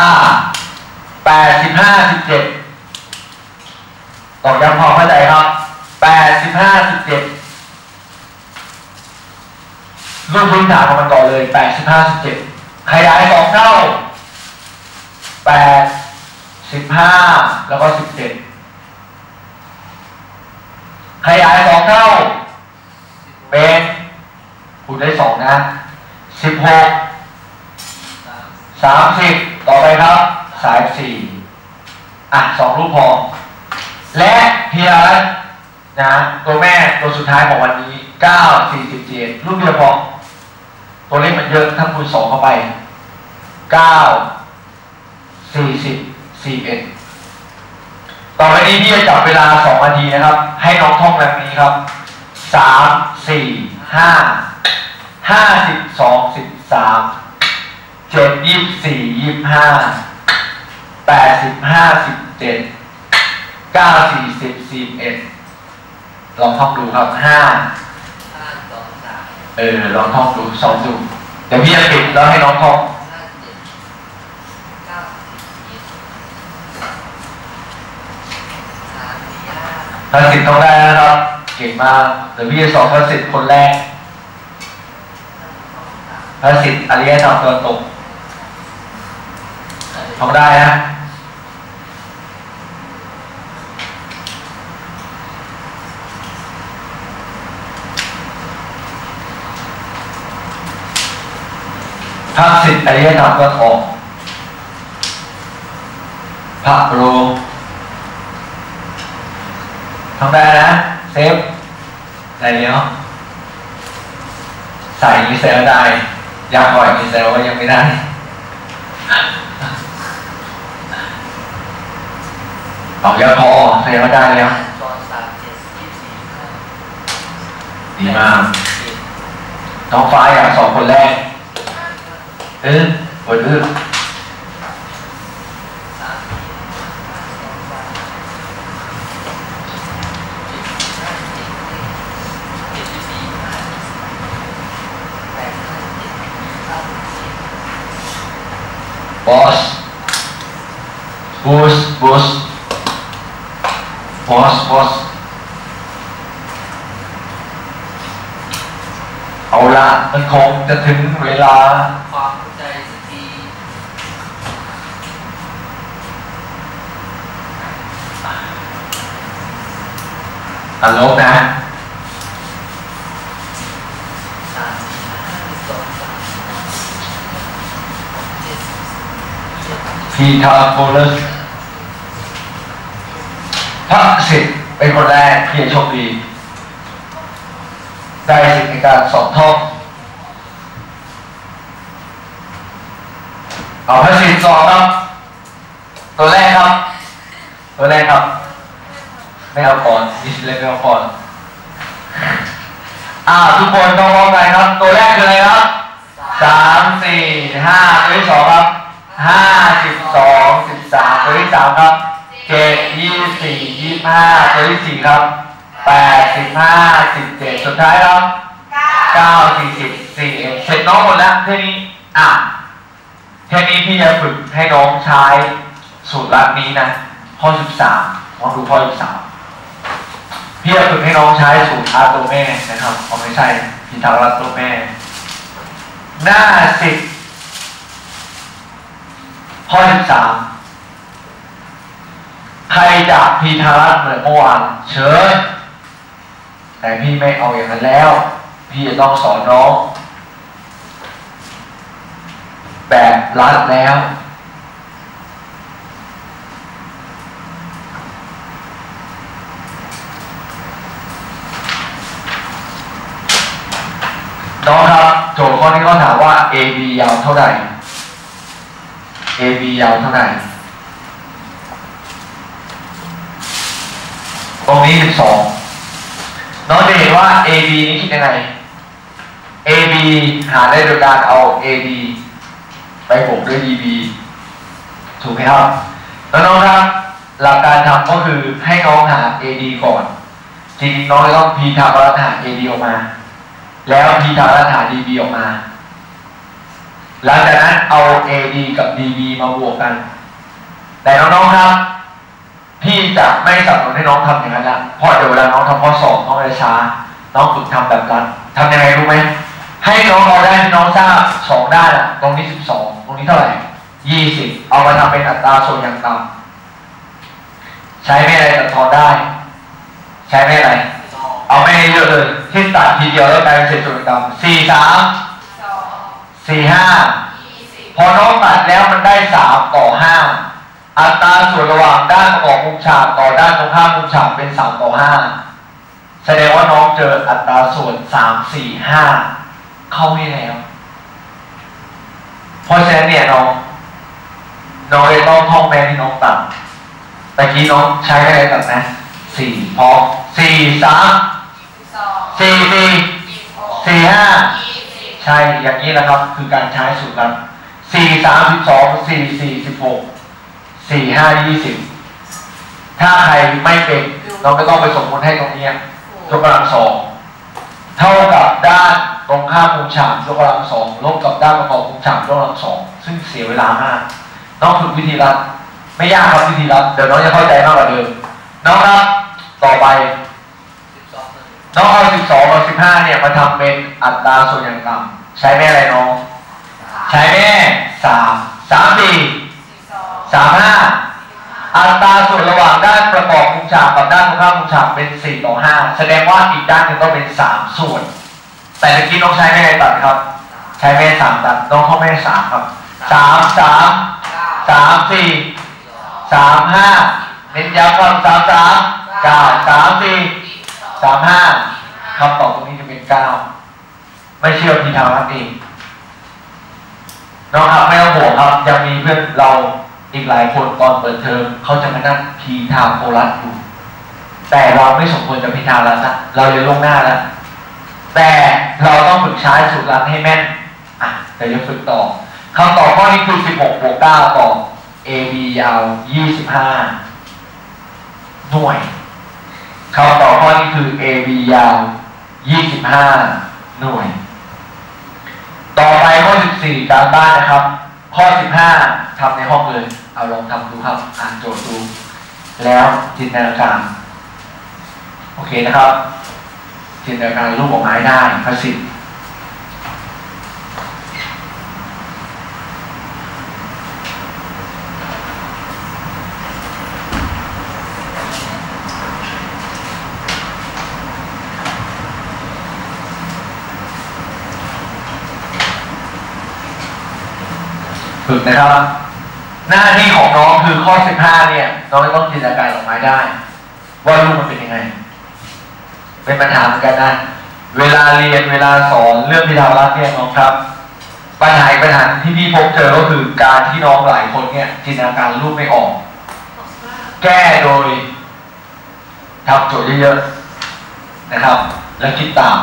อ่าแปดสิบห้าสิบเจ็ดตอกย้ำพอเข้าใจครับแปดสิบห้าสิบเจ็ดรูปพื้นฐานของมันก่อนเลยแปดสิบห้าสิบเจ็ดขยายสองเท่าแปดสิบห้าแล้วก็สิบเจ็ดขยายสองเท่าเป็นคูณได้สองนะสิบหกสามสิบ ต่อไปครับสายสี่อะสองรูปพอ และเพียร์นะตัวแม่ตัวสุดท้ายของวันนี้เก้าสี่สิบเจ็ดรูปเดียวพอ ตัวเลขมันเยอะถ้าคูณสองเข้าไปเก้าสี่สิบสี่เอ็ดต่อไปนี้พี่จะจับเวลาสองนาทีนะครับ ให้น้องท่องแบบนี้ครับสามสี่ห้าห้าสิบสองสิบสาม เจ็ดยี่สี่ยี่ห้าแปดสิบห้าสิบเจ็ดเก้าสี่สิบสี่เอ็ดลองท่องดูครับห้าห้าสองสามเออลองท่องดูสองดูเดี๋ยวพี่จะปิดแล้วให้น้องท่องห้าเจ็ดเก้าสิบสามสี่ห้าภาษิตต้องได้นะครับ เก่งมากเดี๋ยวพี่จะสอนภาษิตคนแรกห้าสองสามภาษิตอริยธรรมตะวันตก ท่องได้นะภาษิตอริยธรรมตะวันออกพระโรท่องได้นะ เซฟอะไรเนี้ยใส่มีเซลได้อยากปล่อยมีเซลก็ยังไม่ได้ เอาเยอะพอเซลก็ได้แล้วสองสามเจ็ดยี่สิบสี่ห้าดีมากน้องฟ้าอยากสองคนแรกเออเปิดดื้อสามสี่ห้าสองสามเจ็ดห้าเจ็ดเจ็ดสิบสี่ห้าแปดห้าเจ็ดเก้าสิบบอสบูส บูสบอสบอสเอาละมันคงจะถึงเวลาความเข้าใจสักทีตลกนะสามสี่ห้าสองสามเจ็ดเจ็ดพีทาโพลัสพระสิทธิ์ เป็นคนแรกที่โชคดี ได้สิทธิในการสอบท่องเอาพระสิทธิ์สอบครับ ตัวแรกครับ ตัวแรกครับ ไม่เอาก่อนมีสิทธิ์เลยไม่เอาก่อนอ่าทุกคนต้องมองกันครับ ตัวแรกคืออะไรครับสามสี่ห้าตัวที่สองครับห้าสิบสองสิบสามตัวที่สามครับเจ็ดยี่สิ สิบห้าตัวที่สี่ครับแปดสิบห้าสิบเจ็ดสุดท้ายครับเก้าสี่สิบสี่เสร็จน้องหมดแล้วเทนี้อะเทนี้พี่จะฝึกให้น้องใช้สูตรลัดนี้นะข้อสิบสามลองดูข้อสิบสามพี่จะฝึกให้น้องใช้สูตรอาตัวแม่นะครับเอาไม่ใช่พีทารัตตัวแม่ หน้าสิบข้อสิบสาม ใครจะพีทารัตเหมือนเมื่อวานเชิญแต่พี่ไม่เอาอย่างนั้นแล้ว พี่จะต้องสอนน้อง แบบรัดแล้ว น้องครับ โจทย์ข้อนี้เขาถามว่า AB ยาวเท่าไหร่ AB ยาวเท่าไหร่ ตรงนี้12น้องจะเห็นว่า AB นี้คิดยังไง AB หาได้โดยการเอา AD ไปบวกด้วย DB ถูกไหมครับแล้วน้องครับหลักการทำก็คือให้น้องหา AD ก่อน จริงๆน้องจะต้อง P ทำแล้วหา AD ออกมา แล้ว P ทำแล้วหา DB ออกมา หลังจากนั้นเอา AD กับ DB มาบวกกัน แต่น้องๆครับ พี่จะไม่สนับสนุนให้น้องทำอย่างนั้นละเพราะเดี๋ยวเวลาน้องทำข้อสอบน้องจะช้า น้องฝึกทำแบบนั้นทำยังไงรู้ไหมให้น้องเอาได้ที่น้องทราบสองด้านอะตรงนี้สิบสองตรงนี้เท่าไหร่ยี่สิบเอามาทำเป็นอัตราส่วนอย่างต่ำใช้ไม่อะไรตัดทอนได้ ใช้ไม่อะไรสองเอาไม่เยอะเลยที่ตัดทีเดียวแล้วกลายเป็นเศษส่วนต่ำสี่สามสองสี่ห้ายี่สิบพอน้องตัดแล้วมันได้สามต่อห้า อัตราส่วนระหว่างด้านประกอบมุมฉากต่อด้านตรงข้ามมุมฉากเป็นสามต่อห้าแสดงว่าน้องเจออัตราส่วนสามสี่ห้าเข้าให้แล้วเพราะฉะนั้นเนี่ยน้องน้องเลยต้องท่องแม่ที่น้องตัดตะกี้น้องใช้อะไรตัดนะสี่พอสี่สามสี่สี่สี่ห้าใช่อย่างนี้นะครับ คือการใช้สูตรลัดสี่สามสิบสองสี่สี่สิบหก สี่ห้ายี่สิบถ้าใครไม่เป็นเราไม่ต้องไปสมมติให้ตรงเนี้ยยกกำลังสองเท่ากับด้านตรงข้ามมุมฉากยกกำลังสองลบกับด้านประกอบมุมฉากยกกำลังสองซึ่งเสียเวลามากน้องฝึกวิธีรัดไม่ยากครับวิธีรัดเดี๋ยวน้องจะเข้าใจมากกว่าเดิมน้องครับต่อไปสิบสองหนึ่งน้องเอาสิบสองกับสิบห้าเนี่ยมาทำเป็นอัตราส่วนอย่างต่ำใช้แม่อะไรน้อง ใช้แม่สามสามสี่ สามห้าอัตราส่วนระหว่างด้านประกอบมุมฉากกับด้านตรงข้ามมุมฉากเป็นสี่ต่อห้าแสดงว่าอีกด้านหนึ่งต้องเป็นสามส่วน แต่เมื่อกี้น้องใช้แม่อะไรตัดครับ ใช้แม่สามตัดน้องเข้าแม่สามครับสามสามสามสี่สามห้าเน้นย้ำครับสามสามเก้าสามสี่สามห้าคำตอบตรงนี้จะเป็นเก้าไม่เชื่อพี่ทางรัฐเองน้องครับไม่ต้องห่วงครับยังมีเพื่อนเรา อีกหลายคนตอนเปิดเทอมเขาจะมานั่งพีทาโครัสอยู่แต่เราไม่สมควรจะพีทางรัฐนะเราเรียล่วงหน้าแล้วแต่เราต้องฝึกใช้สูตรลัดให้แม่นอะเดี๋ยวจะฝึกต่อคำตอบข้อนี้คือ 16บวก9ต่อ AB ยาว 25 หน่วยคำตอบข้อนี้คือ AB ยาว 25 หน่วย ต่อไปข้อ 14 การบ้านนะครับ ข้อ 15ทำในห้องเลย เอาลองทำดูครับ อ่านโจทย์ดู แล้วจินตนาการ โอเคนะครับ จินตนาการรูปออกมาให้ได้ประสิทธิ์ ฝึกนะครับ หน้าที่ของน้องคือข้อ 15 เนี่ย น้องต้องจินตนาการออกมาได้ ว่ารูปมันเป็นยังไง เป็นปัญหาเหมือนกันนะเวลาเรียนเวลาสอนเรื่องพิธารัตน์เนี่ยน้องครับ ปัญหาปัญหาที่พี่พบเจอก็คือการที่น้องหลายคนเนี่ยจินตนาการรูปไม่ออก แก้โดยทำโจทย์เยอะๆนะครับ แล้วคิดตาม